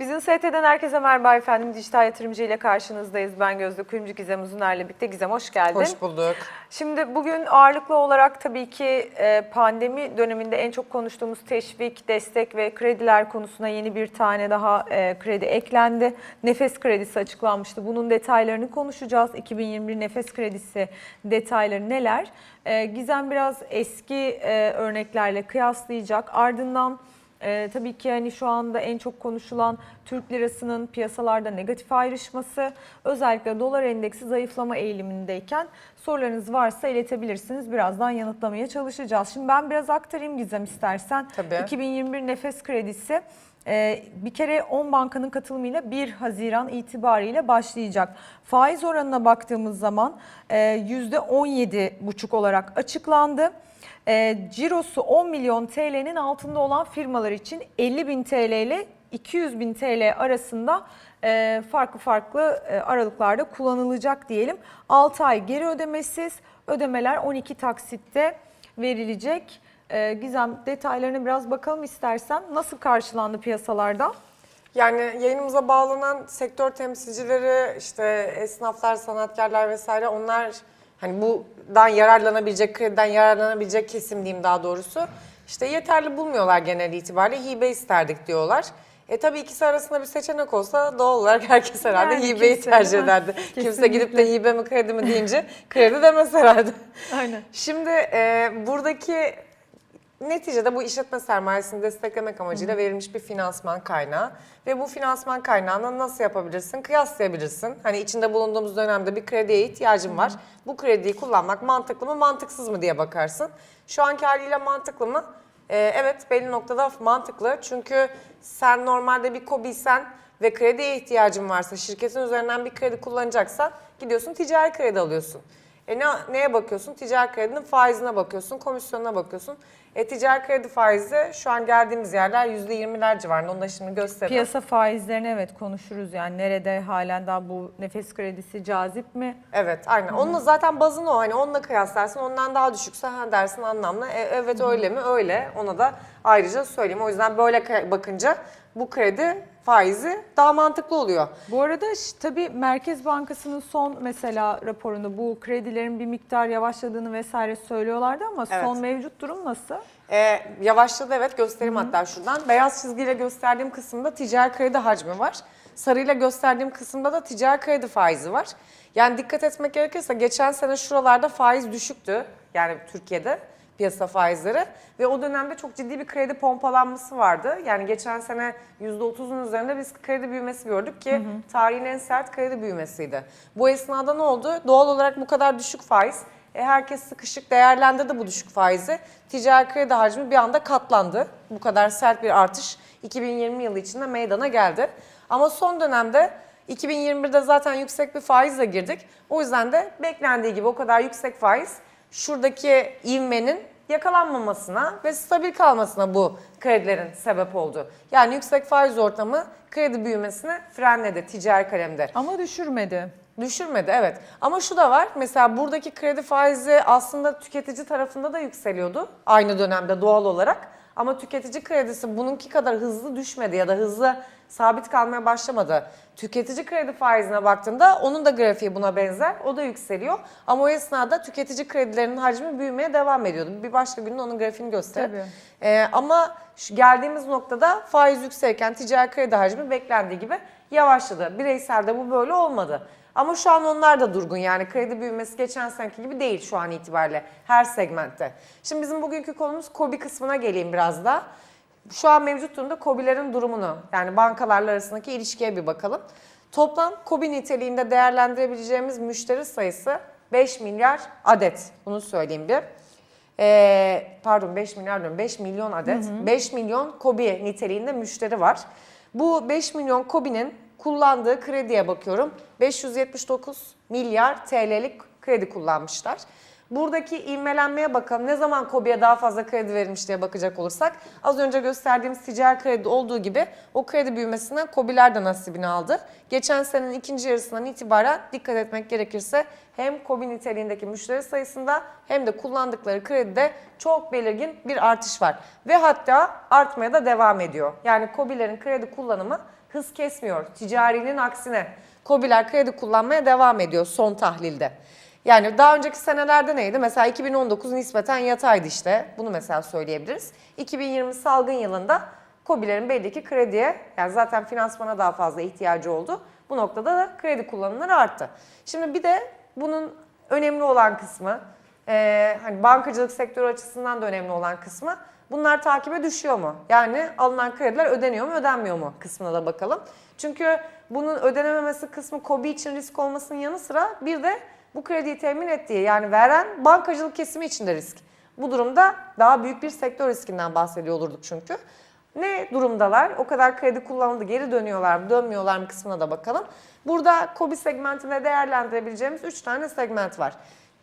Bizim ST'den herkese merhaba efendim. Dijital yatırımcı ile karşınızdayız. Ben Gözde Kuyumcu Gizem Uzuner'le birlikte. Gizem hoş geldin. Hoş bulduk. Şimdi bugün ağırlıklı olarak tabii ki e, pandemi döneminde en çok konuştuğumuz teşvik, destek ve krediler konusuna yeni bir tane daha e, kredi eklendi. Nefes kredisi açıklanmıştı. Bunun detaylarını konuşacağız. 2021 nefes kredisi detayları neler? E, Gizem biraz eski örneklerle kıyaslayacak. Ardından ee, tabii ki hani şu anda en çok konuşulan Türk lirasının piyasalarda negatif ayrışması, özellikle dolar endeksi zayıflama eğilimindeyken sorularınız varsa iletebilirsiniz. Birazdan yanıtlamaya çalışacağız. Şimdi ben biraz aktarayım Gizem istersen. Tabii. 2021 nefes kredisi e, bir kere 10 bankanın katılımıyla 1 Haziran itibariyle başlayacak. Faiz oranına baktığımız zaman e, %17,5 olarak açıklandı. E, cirosu 10 milyon TL'nin altında olan firmalar için 50 bin TL ile 200 bin TL arasında e, farklı farklı e, aralıklarda kullanılacak diyelim. 6 ay geri ödemesiz, ödemeler 12 taksitte verilecek. E, Gizem detaylarına biraz bakalım istersen. Nasıl karşılandı piyasalarda? Yani yayınımıza bağlanan sektör temsilcileri, işte esnaflar, sanatkarlar vesaire onlar hani bundan yararlanabilecek, krediden yararlanabilecek kesim diyeyim daha doğrusu. İşte yeterli bulmuyorlar genel itibariyle hibe isterdik diyorlar. E tabii ikisi arasında bir seçenek olsa doğal olarak herkes herhalde Yani hibeyi kimse, tercih değil mi? ederdi. Kimse gidip de hibe mi kredi mi deyince kredi demez herhalde. Aynen. Şimdi e, buradaki neticede bu işletme sermayesini desteklemek amacıyla verilmiş bir finansman kaynağı ve bu finansman kaynağını nasıl yapabilirsin? Kıyaslayabilirsin. Hani içinde bulunduğumuz dönemde bir krediye ihtiyacım var. Bu krediyi kullanmak mantıklı mı, mantıksız mı diye bakarsın. Şu anki haliyle mantıklı mı? E, evet belli noktada mantıklı. Çünkü sen normalde bir kobiysen ve krediye ihtiyacın varsa, şirketin üzerinden bir kredi kullanacaksan gidiyorsun ticari kredi alıyorsun. E ne, neye bakıyorsun? Ticari kredinin faizine bakıyorsun, komisyonuna bakıyorsun. E ticari kredi faizi şu an geldiğimiz yerler %20'ler civarında. Onu da şimdi göstereyim. Piyasa faizlerini evet konuşuruz yani nerede halen daha bu nefes kredisi cazip mi? Evet aynen. Onunla zaten bazın o. Hani onunla kıyaslarsın. Ondan daha düşükse ha dersin anlamlı. E, evet öyle mi? Öyle. Ona da ayrıca söyleyeyim. O yüzden böyle bakınca bu kredi faizi daha mantıklı oluyor. Bu arada tabii Merkez Bankası'nın son mesela raporunda bu kredilerin bir miktar yavaşladığını vesaire söylüyorlardı ama Evet. son mevcut durum nasıl? Ee, yavaşladı evet göstereyim hatta şuradan. Beyaz çizgiyle gösterdiğim kısımda ticari kredi hacmi var. Sarıyla gösterdiğim kısımda da ticari kredi faizi var. Yani dikkat etmek gerekirse geçen sene şuralarda faiz düşüktü. Yani Türkiye'de piyasa faizleri ve o dönemde çok ciddi bir kredi pompalanması vardı. Yani geçen sene %30'un üzerinde biz kredi büyümesi gördük ki tarihin en sert kredi büyümesiydi. Bu esnada ne oldu? Doğal olarak bu kadar düşük faiz e, herkes sıkışık değerlendirdi bu düşük faizi. Ticari kredi hacmi bir anda katlandı. Bu kadar sert bir artış 2020 yılı içinde meydana geldi. Ama son dönemde 2021'de zaten yüksek bir faizle girdik. O yüzden de beklendiği gibi o kadar yüksek faiz şuradaki ivmenin yakalanmamasına ve stabil kalmasına bu kredilerin sebep oldu. Yani yüksek faiz ortamı kredi büyümesini frenledi ticari kalemde. Ama düşürmedi. Düşürmedi evet. Ama şu da var. Mesela buradaki kredi faizi aslında tüketici tarafında da yükseliyordu. Aynı dönemde doğal olarak. Ama tüketici kredisi bununki kadar hızlı düşmedi ya da hızlı sabit kalmaya başlamadı. Tüketici kredi faizine baktığında onun da grafiği buna benzer. O da yükseliyor. Ama o esnada tüketici kredilerinin hacmi büyümeye devam ediyordu. Bir başka günde onun grafiğini gösterir. Tabii. Ee, ama şu geldiğimiz noktada faiz yükselirken ticari kredi hacmi beklendiği gibi yavaşladı. Bireyselde bu böyle olmadı. Ama şu an onlar da durgun yani kredi büyümesi geçen seneki gibi değil şu an itibariyle her segmentte. Şimdi bizim bugünkü konumuz KOBİ kısmına geleyim biraz da. Şu an mevcut durumda KOBİ'lerin durumunu yani bankalarla arasındaki ilişkiye bir bakalım. Toplam KOBİ niteliğinde değerlendirebileceğimiz müşteri sayısı 5 milyar adet. Bunu söyleyeyim bir. Ee, pardon 5 milyar diyorum 5 milyon adet. 5 milyon KOBİ niteliğinde müşteri var. Bu 5 milyon KOBİ'nin kullandığı krediye bakıyorum. 579 milyar TL'lik kredi kullanmışlar. Buradaki ivmelenmeye bakalım. Ne zaman KOBİ'ye daha fazla kredi verilmiş diye bakacak olursak az önce gösterdiğimiz ticari kredi olduğu gibi o kredi büyümesinden KOBİ'ler de nasibini aldı. Geçen senenin ikinci yarısından itibaren dikkat etmek gerekirse hem KOBİ niteliğindeki müşteri sayısında hem de kullandıkları kredide çok belirgin bir artış var. Ve hatta artmaya da devam ediyor. Yani KOBİ'lerin kredi kullanımı hız kesmiyor. Ticarinin aksine KOBİ'ler kredi kullanmaya devam ediyor son tahlilde. Yani daha önceki senelerde neydi? Mesela 2019 nispeten yataydı işte. Bunu mesela söyleyebiliriz. 2020 salgın yılında KOBİ'lerin belli ki krediye, yani zaten finansmana daha fazla ihtiyacı oldu. Bu noktada da kredi kullanımları arttı. Şimdi bir de bunun önemli olan kısmı, eee, hani bankacılık sektörü açısından da önemli olan kısmı, bunlar takibe düşüyor mu? Yani alınan krediler ödeniyor mu, ödenmiyor mu kısmına da bakalım. Çünkü bunun ödenememesi kısmı KOBİ için risk olmasının yanı sıra bir de bu krediyi temin ettiği yani veren bankacılık kesimi için de risk. Bu durumda daha büyük bir sektör riskinden bahsediyor olurduk çünkü. Ne durumdalar? O kadar kredi kullanıldı. Geri dönüyorlar mı, dönmüyorlar mı kısmına da bakalım. Burada KOBİ segmentinde değerlendirebileceğimiz 3 tane segment var.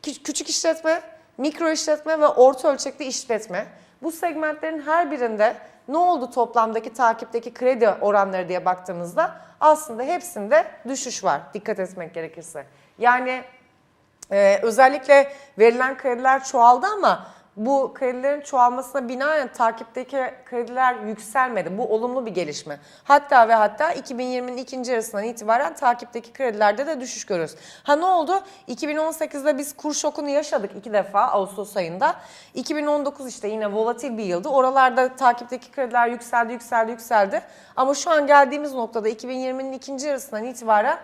Kü- Küçük işletme, mikro işletme ve orta ölçekli işletme. Bu segmentlerin her birinde ne oldu toplamdaki takipteki kredi oranları diye baktığımızda aslında hepsinde düşüş var dikkat etmek gerekirse. Yani ee, özellikle verilen krediler çoğaldı ama bu kredilerin çoğalmasına binaen takipteki krediler yükselmedi. Bu olumlu bir gelişme. Hatta ve hatta 2020'nin ikinci yarısından itibaren takipteki kredilerde de düşüş görüyoruz. Ha ne oldu? 2018'de biz kur şokunu yaşadık iki defa Ağustos ayında. 2019 işte yine volatil bir yıldı. Oralarda takipteki krediler yükseldi, yükseldi, yükseldi. Ama şu an geldiğimiz noktada 2020'nin ikinci yarısından itibaren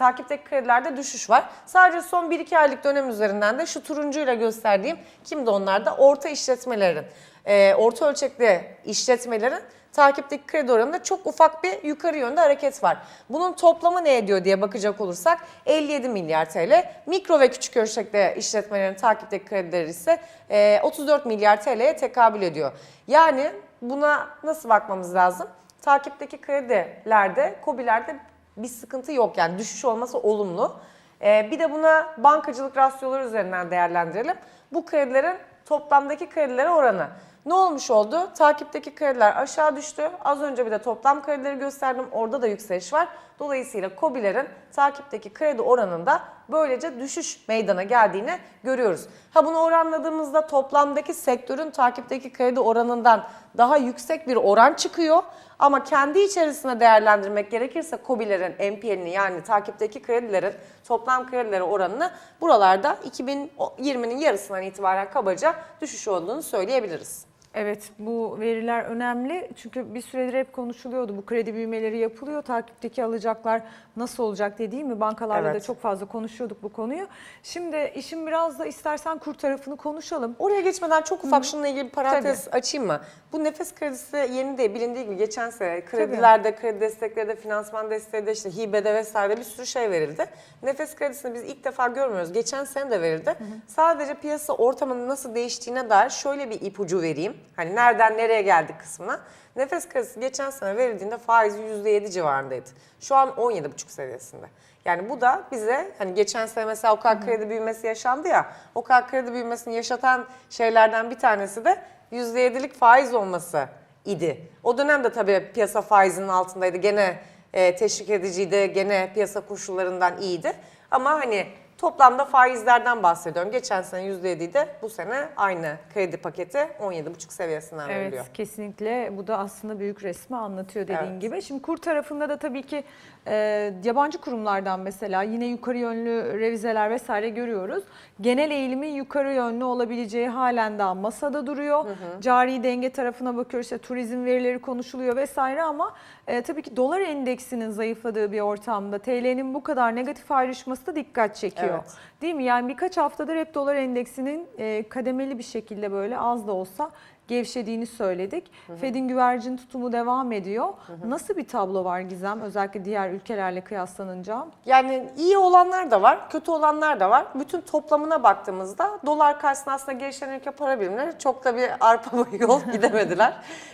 Takipteki kredilerde düşüş var. Sadece son 1-2 aylık dönem üzerinden de şu turuncuyla gösterdiğim kimdi onlar da orta işletmelerin, e, orta ölçekli işletmelerin takipteki kredi oranında çok ufak bir yukarı yönde hareket var. Bunun toplamı ne ediyor diye bakacak olursak 57 milyar TL. Mikro ve küçük ölçekli işletmelerin takipteki kredileri ise e, 34 milyar TL'ye tekabül ediyor. Yani buna nasıl bakmamız lazım? Takipteki kredilerde, KOBİ'lerde bir sıkıntı yok yani düşüş olması olumlu. Ee, bir de buna bankacılık rasyoları üzerinden değerlendirelim. Bu kredilerin toplamdaki kredilere oranı. Ne olmuş oldu? Takipteki krediler aşağı düştü. Az önce bir de toplam kredileri gösterdim. Orada da yükseliş var. Dolayısıyla KOBİ'lerin takipteki kredi oranında böylece düşüş meydana geldiğini görüyoruz. Ha bunu oranladığımızda toplamdaki sektörün takipteki kredi oranından daha yüksek bir oran çıkıyor. Ama kendi içerisinde değerlendirmek gerekirse KOBİ'lerin NPL'ini yani takipteki kredilerin toplam kredileri oranını buralarda 2020'nin yarısından itibaren kabaca düşüş olduğunu söyleyebiliriz. Evet bu veriler önemli çünkü bir süredir hep konuşuluyordu. Bu kredi büyümeleri yapılıyor. Takipteki alacaklar nasıl olacak dediğim mi? Bankalarda da Evet. çok fazla konuşuyorduk bu konuyu. Şimdi işin biraz da istersen kur tarafını konuşalım. Oraya geçmeden çok ufak şununla ilgili bir parantez açayım mı? Bu nefes kredisi yeni değil bilindiği gibi geçen sene kredilerde, kredi destekleri de, finansman desteği de işte hibede vesaire bir sürü şey verildi. Nefes kredisini biz ilk defa görmüyoruz. Geçen sene de verildi. Sadece piyasa ortamının nasıl değiştiğine dair şöyle bir ipucu vereyim. Hani nereden nereye geldik kısmına. Nefes kredisi geçen sene verildiğinde faizi %7 civarındaydı. Şu an 17,5 seviyesinde. Yani bu da bize hani geçen sene mesela o kadar kredi büyümesi yaşandı ya. O kadar kredi büyümesini yaşatan şeylerden bir tanesi de %7'lik faiz olması idi. O dönemde tabii piyasa faizinin altındaydı. Gene e, teşvik ediciydi. Gene piyasa koşullarından iyiydi. Ama hani toplamda faizlerden bahsediyorum. Geçen sene %7'ydi. Bu sene aynı kredi paketi 17,5 seviyesinden veriliyor. Evet kesinlikle bu da aslında büyük resmi anlatıyor dediğin Evet. gibi. Şimdi kur tarafında da tabii ki e, yabancı kurumlardan mesela yine yukarı yönlü revizeler vesaire görüyoruz. Genel eğilimin yukarı yönlü olabileceği halen daha masada duruyor. Cari denge tarafına bakıyoruz işte turizm verileri konuşuluyor vesaire ama e, tabii ki dolar endeksinin zayıfladığı bir ortamda TL'nin bu kadar negatif ayrışması da dikkat çekiyor. Evet. Değil mi? Yani birkaç haftadır hep dolar endeksinin e, kademeli bir şekilde böyle az da olsa gevşediğini söyledik. Fed'in güvercin tutumu devam ediyor. Nasıl bir tablo var Gizem özellikle diğer ülkelerle kıyaslanınca? Yani iyi olanlar da var, kötü olanlar da var. Bütün toplamına baktığımızda dolar karşısında aslında gelişen ülke para birimleri çok da bir arpa boyu yol gidemediler.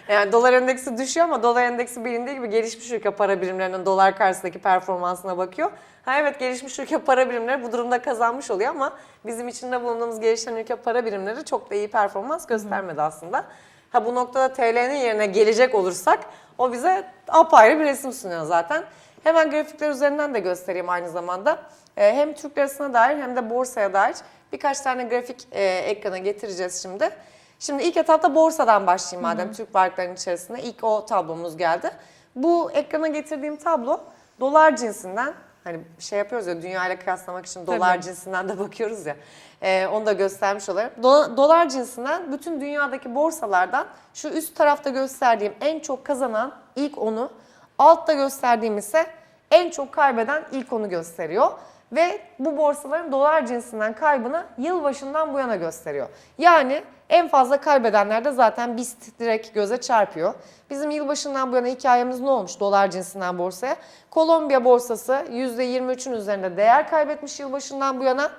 Yani dolar endeksi düşüyor ama dolar endeksi bilindiği gibi gelişmiş ülke para birimlerinin dolar karşısındaki performansına bakıyor. Ha evet gelişmiş ülke para birimleri bu durumda kazanmış oluyor ama bizim içinde bulunduğumuz gelişen ülke para birimleri çok da iyi performans göstermedi aslında. Ha bu noktada TL'nin yerine gelecek olursak o bize apayrı bir resim sunuyor zaten. Hemen grafikler üzerinden de göstereyim aynı zamanda. Ee, Hem Türk lirasına dair hem de borsaya dair birkaç tane grafik e, ekrana getireceğiz şimdi. Şimdi ilk etapta borsadan başlayayım madem Türk varlıklarının içerisinde. ilk o tablomuz geldi. Bu ekrana getirdiğim tablo dolar cinsinden hani şey yapıyoruz ya dünya ile kıyaslamak için dolar Tabii. cinsinden de bakıyoruz ya. Ee, onu da göstermiş olayım. Do- dolar cinsinden bütün dünyadaki borsalardan şu üst tarafta gösterdiğim en çok kazanan ilk onu, altta gösterdiğim ise en çok kaybeden ilk onu gösteriyor. Ve bu borsaların dolar cinsinden kaybını yılbaşından bu yana gösteriyor. Yani en fazla kaybedenler de zaten BIST direkt göze çarpıyor. Bizim yılbaşından bu yana hikayemiz ne olmuş dolar cinsinden borsaya? Kolombiya borsası %23'ün üzerinde değer kaybetmiş yılbaşından bu yana.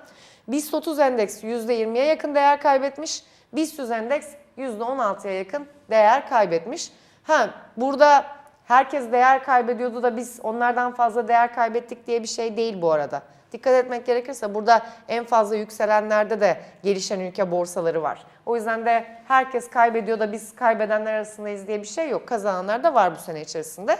BIST 30 endeks %20'ye yakın değer kaybetmiş. BIST 100 endeks %16'ya yakın değer kaybetmiş. Ha burada herkes değer kaybediyordu da biz onlardan fazla değer kaybettik diye bir şey değil bu arada. Dikkat etmek gerekirse burada en fazla yükselenlerde de gelişen ülke borsaları var. O yüzden de herkes kaybediyor da biz kaybedenler arasındayız diye bir şey yok. Kazananlar da var bu sene içerisinde.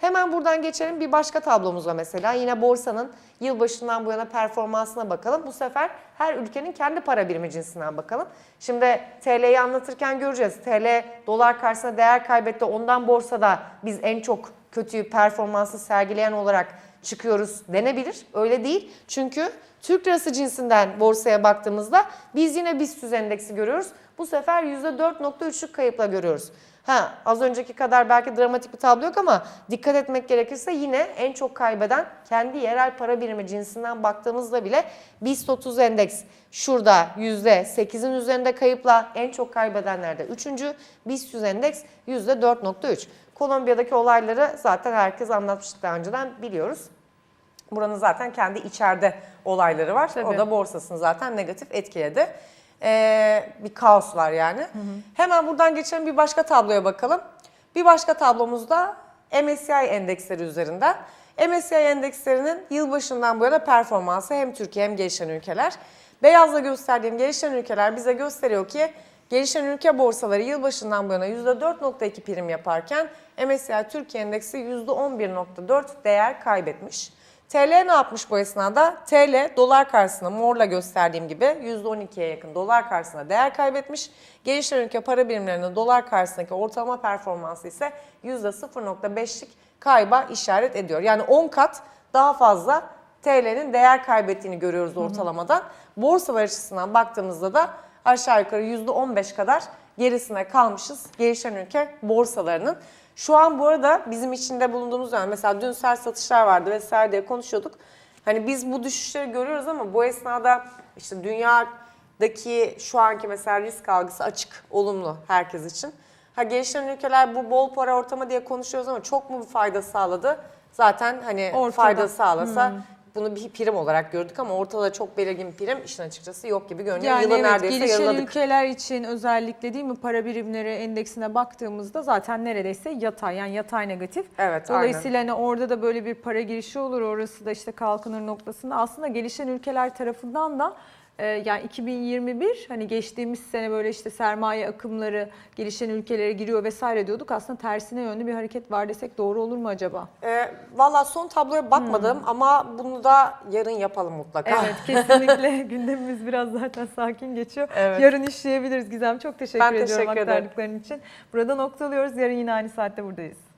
Hemen buradan geçelim bir başka tablomuza mesela. Yine borsanın yılbaşından bu yana performansına bakalım. Bu sefer her ülkenin kendi para birimi cinsinden bakalım. Şimdi TL'yi anlatırken göreceğiz. TL dolar karşısında değer kaybetti. Ondan borsada biz en çok kötü performansı sergileyen olarak çıkıyoruz denebilir. Öyle değil. Çünkü Türk lirası cinsinden borsaya baktığımızda biz yine BIST 100 endeksi görüyoruz. Bu sefer %4.3'lük kayıpla görüyoruz. Ha az önceki kadar belki dramatik bir tablo yok ama dikkat etmek gerekirse yine en çok kaybeden kendi yerel para birimi cinsinden baktığımızda bile BIST 30 endeks şurada %8'in üzerinde kayıpla en çok kaybedenlerde 3. BIST 100 endeks %4.3. Kolombiya'daki olayları zaten herkes anlatmıştık daha önceden biliyoruz. Buranın zaten kendi içeride olayları var. O Tabii. da borsasını zaten negatif etkiledi. Ee, bir kaos var yani. Hemen buradan geçelim bir başka tabloya bakalım. Bir başka tablomuzda MSCI endeksleri üzerinden. MSCI endekslerinin yılbaşından bu yana performansı hem Türkiye hem gelişen ülkeler. Beyazla gösterdiğim gelişen ülkeler bize gösteriyor ki gelişen ülke borsaları yılbaşından bu yana %4.2 prim yaparken MSCI Türkiye endeksi %11.4 değer kaybetmiş. TL ne yapmış bu esnada? TL dolar karşısında morla gösterdiğim gibi %12'ye yakın dolar karşısında değer kaybetmiş. Gelişen ülke para birimlerinin dolar karşısındaki ortalama performansı ise %0.5'lik kayba işaret ediyor. Yani 10 kat daha fazla TL'nin değer kaybettiğini görüyoruz ortalamadan. Borsalar açısından baktığımızda da aşağı yukarı %15 kadar gerisine kalmışız gelişen ülke borsalarının. Şu an bu arada bizim içinde bulunduğumuz dönem mesela dün sert satışlar vardı vesaire diye konuşuyorduk. Hani biz bu düşüşleri görüyoruz ama bu esnada işte dünyadaki şu anki mesela risk algısı açık, olumlu herkes için. Ha gelişen ülkeler bu bol para ortamı diye konuşuyoruz ama çok mu bir fayda sağladı? Zaten hani Ortada. fayda sağlasa bunu bir prim olarak gördük ama ortada çok belirgin bir prim işin açıkçası yok gibi görünüyor. Yani Yılı evet, neredeyse gelişen yarıladık. ülkeler için özellikle değil mi para birimleri endeksine baktığımızda zaten neredeyse yatay yani yatay negatif. Evet, Dolayısıyla hani orada da böyle bir para girişi olur orası da işte kalkınır noktasında. Aslında gelişen ülkeler tarafından da yani 2021 hani geçtiğimiz sene böyle işte sermaye akımları gelişen ülkelere giriyor vesaire diyorduk. Aslında tersine yönlü bir hareket var desek doğru olur mu acaba? Ee, Valla son tabloya bakmadım ama bunu da yarın yapalım mutlaka. Evet kesinlikle gündemimiz biraz zaten sakin geçiyor. Evet. Yarın işleyebiliriz Gizem. Çok teşekkür Ben ediyorum teşekkür aktardıkların için. Burada noktalıyoruz. Yarın yine aynı saatte buradayız.